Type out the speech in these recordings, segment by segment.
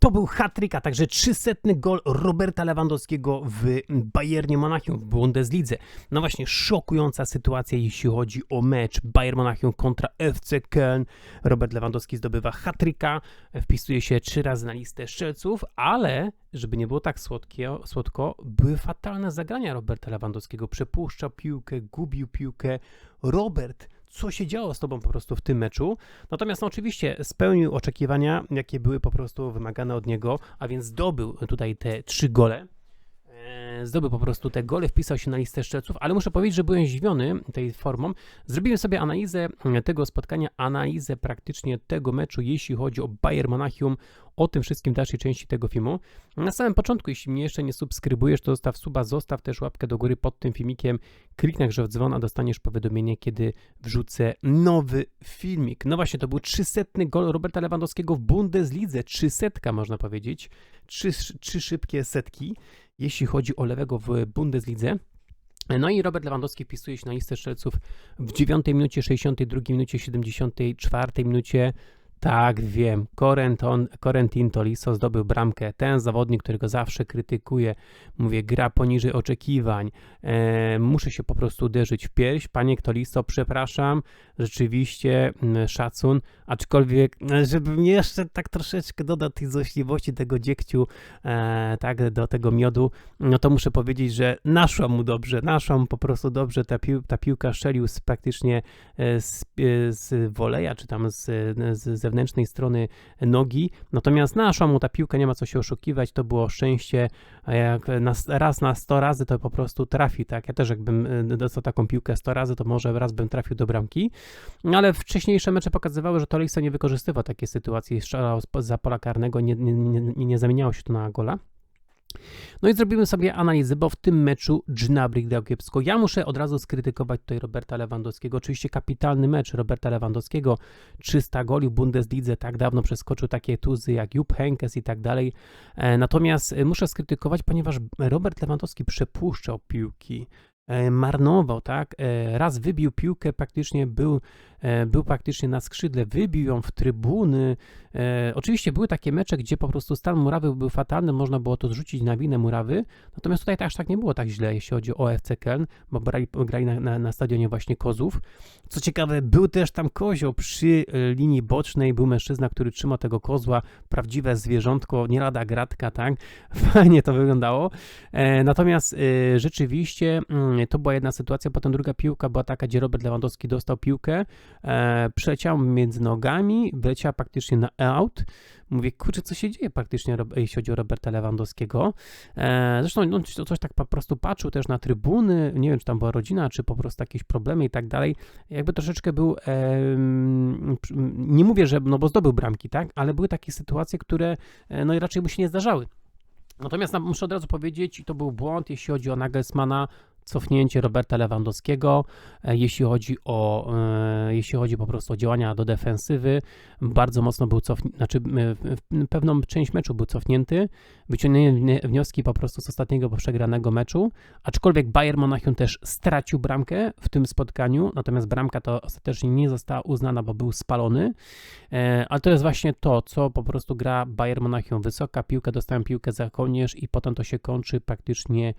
To był hat-trick, a także 300 gol Roberta Lewandowskiego w Bayernie Monachium w Bundeslidze. No właśnie, szokująca sytuacja, jeśli chodzi o mecz Bayern Monachium kontra FC Köln. Robert Lewandowski zdobywa hat-tricka, wpisuje się trzy razy na listę strzelców, ale żeby nie było tak słodkie, słodko, były fatalne zagrania Roberta Lewandowskiego. Przepuszczał piłkę, gubił piłkę. Robert co się działo z tobą po prostu w tym meczu. Natomiast no, oczywiście spełnił oczekiwania, jakie były po prostu wymagane od niego, a więc zdobył tutaj te trzy gole. Zdobył po prostu te gole, wpisał się na listę szczelców, ale muszę powiedzieć, że byłem zdziwiony tej formą. Zrobiłem sobie analizę e, tego spotkania, analizę praktycznie tego meczu, jeśli chodzi o Bayern Monachium, o tym wszystkim w dalszej części tego filmu. Na samym początku, jeśli mnie jeszcze nie subskrybujesz, to zostaw suba, zostaw też łapkę do góry pod tym filmikiem, kliknij grze w dzwon, a dostaniesz powiadomienie, kiedy wrzucę nowy filmik. No właśnie, to był 300 gol Roberta Lewandowskiego w Bundeslidze, 300 można powiedzieć, trzy, trzy szybkie setki, jeśli chodzi o lewego w Bundeslidze. No i Robert Lewandowski wpisuje się na listę strzelców w 9 minucie, 62 minucie, 74 minucie, tak, wiem. Corentin, Tolisso zdobył bramkę. Ten zawodnik, którego zawsze krytykuję, mówię, gra poniżej oczekiwań. E, muszę się po prostu uderzyć w pierś. Panie Tolisso, przepraszam, rzeczywiście m, szacun, aczkolwiek, e, żebym jeszcze tak troszeczkę dodał tej złośliwości, tego dziegciu, e, tak, do tego miodu, no to muszę powiedzieć, że naszła mu dobrze, naszła mu po prostu dobrze. Ta, pił, ta piłka strzelił z praktycznie e, z, e, z woleja, czy tam z, z zewnętrznej strony nogi. Natomiast naszła mu ta piłka, nie ma co się oszukiwać, to było szczęście. A jak raz na 100 razy to po prostu trafi, tak? Ja też jakbym e, dostał taką piłkę 100 razy, to może raz bym trafił do bramki. No, Ale wcześniejsze mecze pokazywały, że Tolisso nie wykorzystywał takiej sytuacji, strzelał za pola karnego, nie, nie, nie, nie zamieniało się to na gola. No i zrobimy sobie analizę, bo w tym meczu Gnabry grał kiepsko. Ja muszę od razu skrytykować tutaj Roberta Lewandowskiego. Oczywiście kapitalny mecz Roberta Lewandowskiego, 300 goli w Bundeslidze, tak dawno przeskoczył takie tuzy jak Jupp Heynckes i tak dalej. E, Natomiast e, muszę skrytykować, ponieważ Robert Lewandowski przepuszczał piłki, e, marnował, tak? Raz wybił piłkę, praktycznie był, był praktycznie na skrzydle, wybił ją w trybuny. E, Oczywiście były takie mecze, gdzie po prostu stan murawy był fatalny, można było to zrzucić na winę murawy, natomiast tutaj aż tak nie było tak źle, jeśli chodzi o FC Köln, bo brali, grali na, na, na stadionie właśnie Kozów. Co ciekawe, był też tam kozioł przy e, linii bocznej, był mężczyzna, który trzymał tego kozła, prawdziwe zwierzątko, nie lada gratka, tak? Fajnie to wyglądało. E, Natomiast e, rzeczywiście mm, to była jedna sytuacja, potem druga piłka była taka, gdzie Robert Lewandowski dostał piłkę, e, przeleciał między nogami, wleciała praktycznie na out. Mówię, kurczę, co się dzieje praktycznie, jeśli chodzi o Roberta Lewandowskiego. E, zresztą no, to coś tak po prostu patrzył też na trybuny, nie wiem, czy tam była rodzina, czy po prostu jakieś problemy i tak dalej. Jakby troszeczkę był, nie mówię, że, no bo zdobył bramki, tak, ale były takie sytuacje, które e, no i raczej mu się nie zdarzały. Natomiast na- muszę od razu powiedzieć, i to był błąd, jeśli chodzi o Nagelsmana, cofnięcie Roberta Lewandowskiego, e, jeśli chodzi o, e, jeśli chodzi po prostu o działania do defensywy, bardzo mocno był cofnięty, znaczy e, pewną część meczu był cofnięty, wyciągnięte wnioski po prostu z ostatniego przegranego meczu, aczkolwiek Bayern Monachium też stracił bramkę w tym spotkaniu, natomiast bramka to ostatecznie nie została uznana, bo był spalony, ale to jest właśnie to, co po prostu gra Bayern Monachium. Wysoka piłka, dostałem piłkę za kołnierz i potem to się kończy praktycznie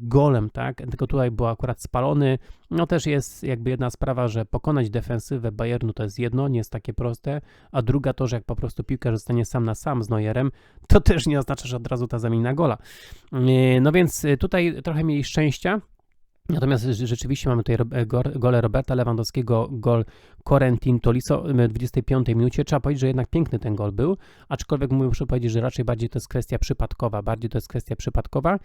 golem, tak? Tylko tutaj był akurat spalony. No też jest jakby jedna sprawa, że pokonać defensywę Bayernu to jest jedno, nie jest takie proste, a druga to, że jak po prostu piłkarz zostanie sam na sam z Neuerem, to też nie oznacza, że od razu ta zamienia gola. E, No więc e, tutaj trochę mieli szczęścia. Natomiast rze- rzeczywiście mamy tutaj gole Roberta Lewandowskiego, gol Corentin Tolisso w 25 minucie. Trzeba powiedzieć, że jednak piękny ten gol był, aczkolwiek muszę powiedzieć, że raczej bardziej to jest kwestia przypadkowa, bardziej to jest kwestia przypadkowa.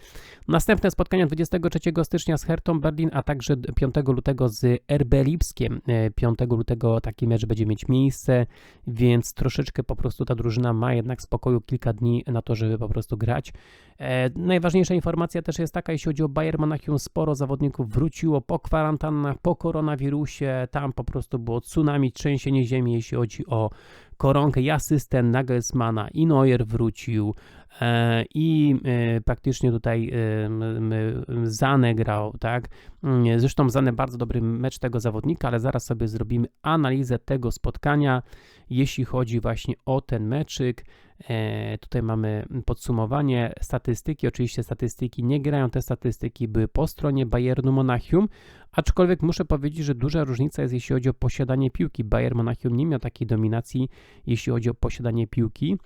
Następne spotkania 23 stycznia z Hertą Berlin, a także 5 lutego z RB Lipskiem. E, 5 lutego taki mecz będzie mieć miejsce, więc troszeczkę po prostu ta drużyna ma jednak spokoju kilka dni na to, żeby po prostu grać. E, najważniejsza informacja też jest taka, jeśli chodzi o Bayern Monachium, sporo zawodników wróciło po kwarantannach, po koronawirusie, tam po prostu było tsunami, trzęsienie ziemi, jeśli chodzi o koronkę i asystent Nagelsmana i Neuer wrócił e, i e, praktycznie tutaj e, m, m, Zane grał, tak? Mm, Zresztą Zane bardzo dobry mecz tego zawodnika, ale zaraz sobie zrobimy analizę tego spotkania, jeśli chodzi właśnie o ten meczyk. E, tutaj mamy podsumowanie statystyki. Oczywiście statystyki nie grają, te statystyki były po stronie Bayernu Monachium, aczkolwiek muszę powiedzieć, że duża różnica jest jeśli chodzi o posiadanie piłki. Bayern Monachium nie miał takiej dominacji, jeśli chodzi o posiadanie piłki.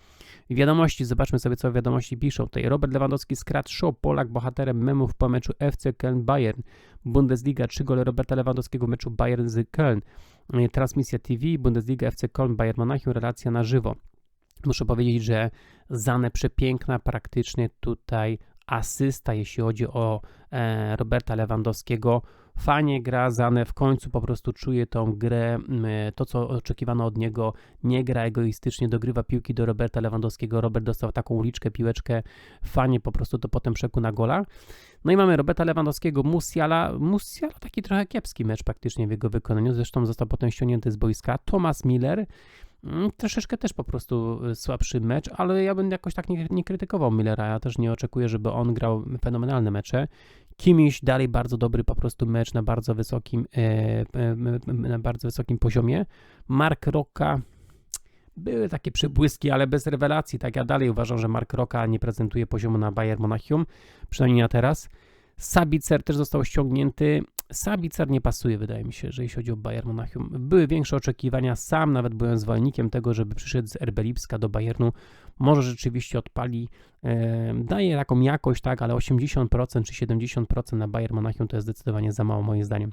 Wiadomości, zobaczmy sobie, co wiadomości piszą. Tutaj Robert Lewandowski skradł show, Polak bohaterem memów po meczu FC Köln-Bayern. Bundesliga, 3 gole Roberta Lewandowskiego w meczu Bayern z Köln. E, Transmisja TV, Bundesliga FC Köln, Bayern Monachium, relacja na żywo. Muszę powiedzieć, że Zane przepiękna praktycznie tutaj asysta, jeśli chodzi o e, Roberta Lewandowskiego. Fajnie gra Zane, w końcu po prostu czuje tą grę, to co oczekiwano od niego, nie gra egoistycznie, dogrywa piłki do Roberta Lewandowskiego. Robert dostał taką uliczkę, piłeczkę, fajnie po prostu to potem przeku na gola. No i mamy Roberta Lewandowskiego, Musiala. Musiala taki trochę kiepski mecz praktycznie w jego wykonaniu, zresztą został potem ściągnięty z boiska. Thomas Miller, Mm, Troszeczkę też po prostu y, słabszy mecz, ale ja bym jakoś tak nie, nie krytykował Millera. Ja też nie oczekuję, żeby on grał fenomenalne mecze. Kimiś dalej bardzo dobry po prostu mecz na bardzo wysokim, e, e, na bardzo wysokim poziomie. Mark Rocka były takie przybłyski, ale bez rewelacji. Tak ja dalej uważam, że Mark Rocka nie prezentuje poziomu na Bayern Monachium, przynajmniej na teraz. Sabicer też został ściągnięty. Sabicer nie pasuje, wydaje mi się, że jeśli chodzi o Bayern Monachium. Były większe oczekiwania, sam nawet byłem zwolennikiem tego, żeby przyszedł z RB Lipska do Bayernu. Może rzeczywiście odpali, e, daje taką jakość, tak, ale 80% czy 70% na Bayern Monachium to jest zdecydowanie za mało moim zdaniem.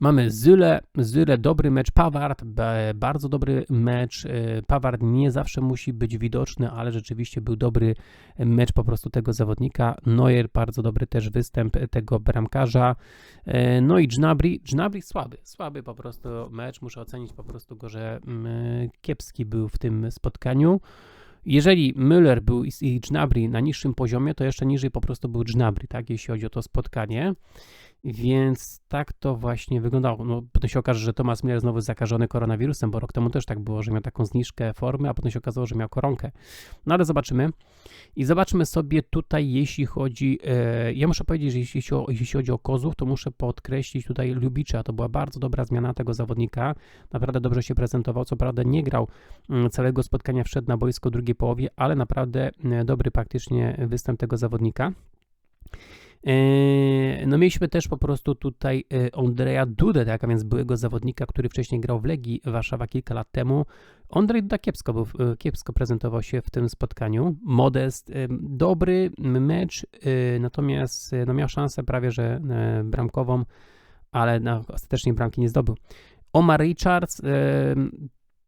Mamy Zyle, Zyle dobry mecz, Paward, bardzo dobry mecz. e, Paward nie zawsze musi być widoczny, ale rzeczywiście był dobry mecz po prostu tego zawodnika. Neuer, bardzo dobry też występ tego bramkarza. E, No i Gnabry, Gnabry słaby, słaby po prostu mecz. Muszę ocenić po prostu go, że mm, kiepski był w tym spotkaniu. Jeżeli Müller był i i Gnabry na niższym poziomie, to jeszcze niżej po prostu był Gnabry, tak, jeśli chodzi o to spotkanie. Więc tak to właśnie wyglądało. No, potem się okaże, że Thomas Müller znowu zakażony koronawirusem, bo rok temu też tak było, że miał taką zniżkę formy, a potem się okazało, że miał koronkę. No ale zobaczymy. I zobaczmy sobie tutaj, jeśli chodzi. E, ja muszę powiedzieć, że jeśli, jeśli chodzi o Kozów, to muszę podkreślić tutaj Lubicza. To była bardzo dobra zmiana tego zawodnika. Naprawdę dobrze się prezentował. Co prawda nie grał mm, całego spotkania, wszedł na boisko w drugiej połowie, ale naprawdę e, dobry praktycznie występ tego zawodnika. E, No mieliśmy też po prostu tutaj e, Andrzeja Dudę, tak, a więc byłego zawodnika, który wcześniej grał w Legii Warszawa kilka lat temu. Andrzej Duda kiepsko, był, e, kiepsko prezentował się w tym spotkaniu. Modest, dobry mecz, natomiast no miał szansę prawie, że bramkową, ale no, ostatecznie bramki nie zdobył. Omar Richards,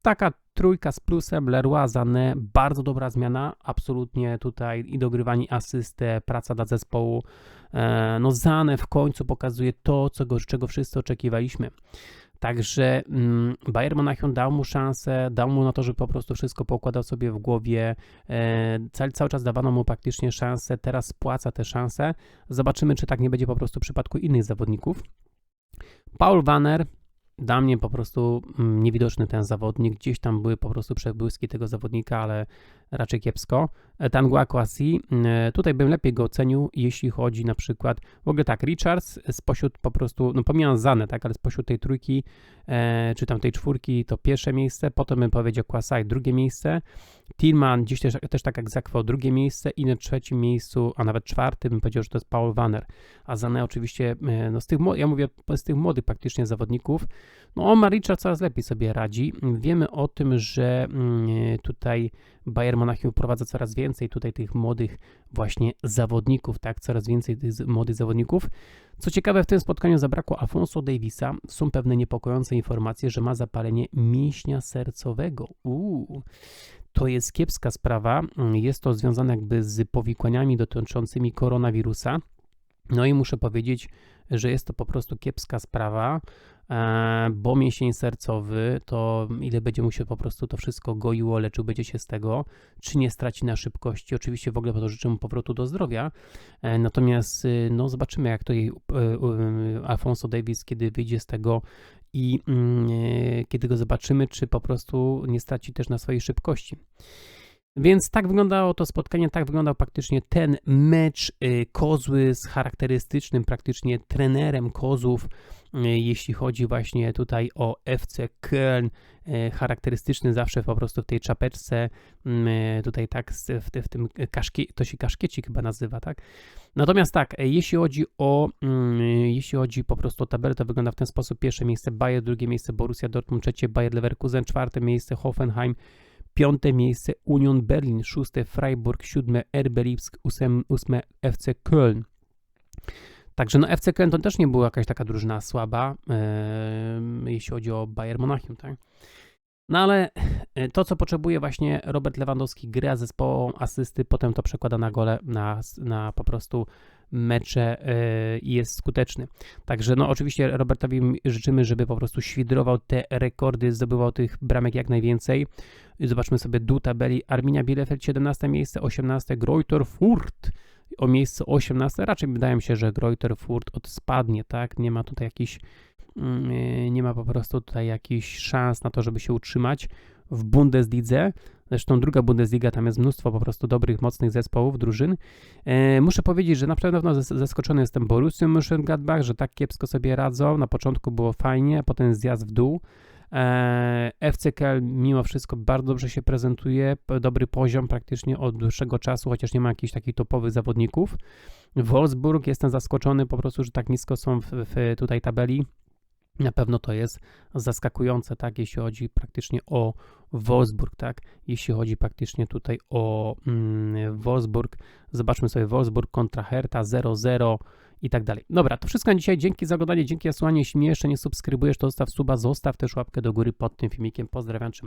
taka trójka z plusem, Leroy Sané, bardzo dobra zmiana, absolutnie tutaj i dogrywanie asystę, praca dla zespołu. E, No Zane w końcu pokazuje to, co go, czego wszyscy oczekiwaliśmy. Także mm, Bayern Monachium dał mu szansę, dał mu na to, żeby po prostu wszystko poukładał sobie w głowie. E, cały, cały czas dawano mu praktycznie szansę, teraz spłaca te szanse. Zobaczymy, czy tak nie będzie po prostu w przypadku innych zawodników. Paul Wanner, dla mnie po prostu mm, niewidoczny ten zawodnik. Gdzieś tam były po prostu przebłyski tego zawodnika, ale raczej kiepsko. E, Tangua Kwasi, mm, tutaj bym lepiej go ocenił, jeśli chodzi na przykład, w ogóle tak, Richards spośród po prostu, no pomijam Zanę, tak, ale spośród tej trójki, e, czy tam tej czwórki, to pierwsze miejsce, potem bym powiedział Kwasai drugie miejsce, Tillman gdzieś też, też tak jak Zakwo drugie miejsce i na trzecim miejscu, a nawet czwartym bym powiedział, że to jest Paul Wanner, a Zane oczywiście, e, no z tych, ja mówię z tych młodych praktycznie zawodników, no Omar Richard coraz lepiej sobie radzi. Wiemy o tym, że mm, tutaj Bayern Monachium wprowadza coraz więcej tutaj tych młodych właśnie zawodników, tak, coraz więcej tych młodych zawodników. Co ciekawe, w tym spotkaniu zabrakło Afonso Davisa. Są pewne niepokojące informacje, że ma zapalenie mięśnia sercowego. Uuu. To jest kiepska sprawa. Mm, Jest to związane jakby z powikłaniami dotyczącymi koronawirusa. No i muszę powiedzieć, że jest to po prostu kiepska sprawa, e, bo mięsień sercowy to ile będzie mu się po prostu to wszystko goiło, leczył będzie się z tego, czy nie straci na szybkości. Oczywiście w ogóle po to życzę mu powrotu do zdrowia, e, natomiast y, no zobaczymy jak to jej Alfonso Davis, kiedy wyjdzie z tego i e, kiedy go zobaczymy, czy po prostu nie straci też na swojej szybkości. Więc tak wyglądało to spotkanie, tak wyglądał praktycznie ten mecz y, Kozły z charakterystycznym praktycznie trenerem Kozłów, jeśli chodzi właśnie tutaj o FC Köln, y, charakterystyczny zawsze po prostu w tej czapeczce, y, tutaj tak w, tym kaszkie, to się kaszkiecik chyba nazywa, tak? Natomiast tak, jeśli chodzi o mm, jeśli chodzi po prostu o tabelę, to wygląda w ten sposób. Pierwsze miejsce Bayern, drugie miejsce Borussia Dortmund, trzecie Bayer Leverkusen, czwarte miejsce Hoffenheim, Piąte miejsce Union Berlin, szóste Freiburg, siódme RB Lipsk, ósme FC Köln. Także no FC Köln to też nie była jakaś taka drużyna słaba, em, jeśli chodzi o Bayern Monachium, tak? No ale e, to, co potrzebuje właśnie Robert Lewandowski, gra zespołą, asysty, potem to przekłada na gole, na, na po prostu mecze e, i jest skuteczny. Także no oczywiście Robertowi życzymy, żeby po prostu świdrował te rekordy, zdobywał tych bramek jak najwięcej. Zobaczmy sobie dół tabeli. Arminia Bielefeld 17 miejsce, 18 Greuther Furt o miejsce 18. Raczej wydaje mi się, że Greuther Furt odspadnie, tak? Nie ma tutaj jakichś mm, yy, nie ma po prostu tutaj jakichś szans na to, żeby się utrzymać w Bundeslidze. Zresztą druga Bundesliga, tam jest mnóstwo po prostu dobrych, mocnych zespołów, drużyn. E, muszę powiedzieć, że na pewno zas- zaskoczony jestem Borussią Mönchengladbach, że tak kiepsko sobie radzą. Na początku było fajnie, potem zjazd w dół. E, FC Köln mimo wszystko bardzo dobrze się prezentuje, dobry poziom praktycznie od dłuższego czasu, chociaż nie ma jakichś takich topowych zawodników. Wolfsburg, jestem zaskoczony po prostu, że tak nisko są w, w tutaj tabeli. Na pewno to jest zaskakujące, tak, jeśli chodzi praktycznie o Wolfsburg, tak, jeśli chodzi praktycznie tutaj o mm, Wolfsburg. Zobaczmy sobie Wolfsburg kontra Hertha 0-0 i tak dalej. Dobra, to wszystko na dzisiaj. Dzięki za oglądanie, dzięki za słuchanie. Jeśli mnie jeszcze nie subskrybujesz, to zostaw suba, zostaw też łapkę do góry pod tym filmikiem. Pozdrawiam, trzymaj.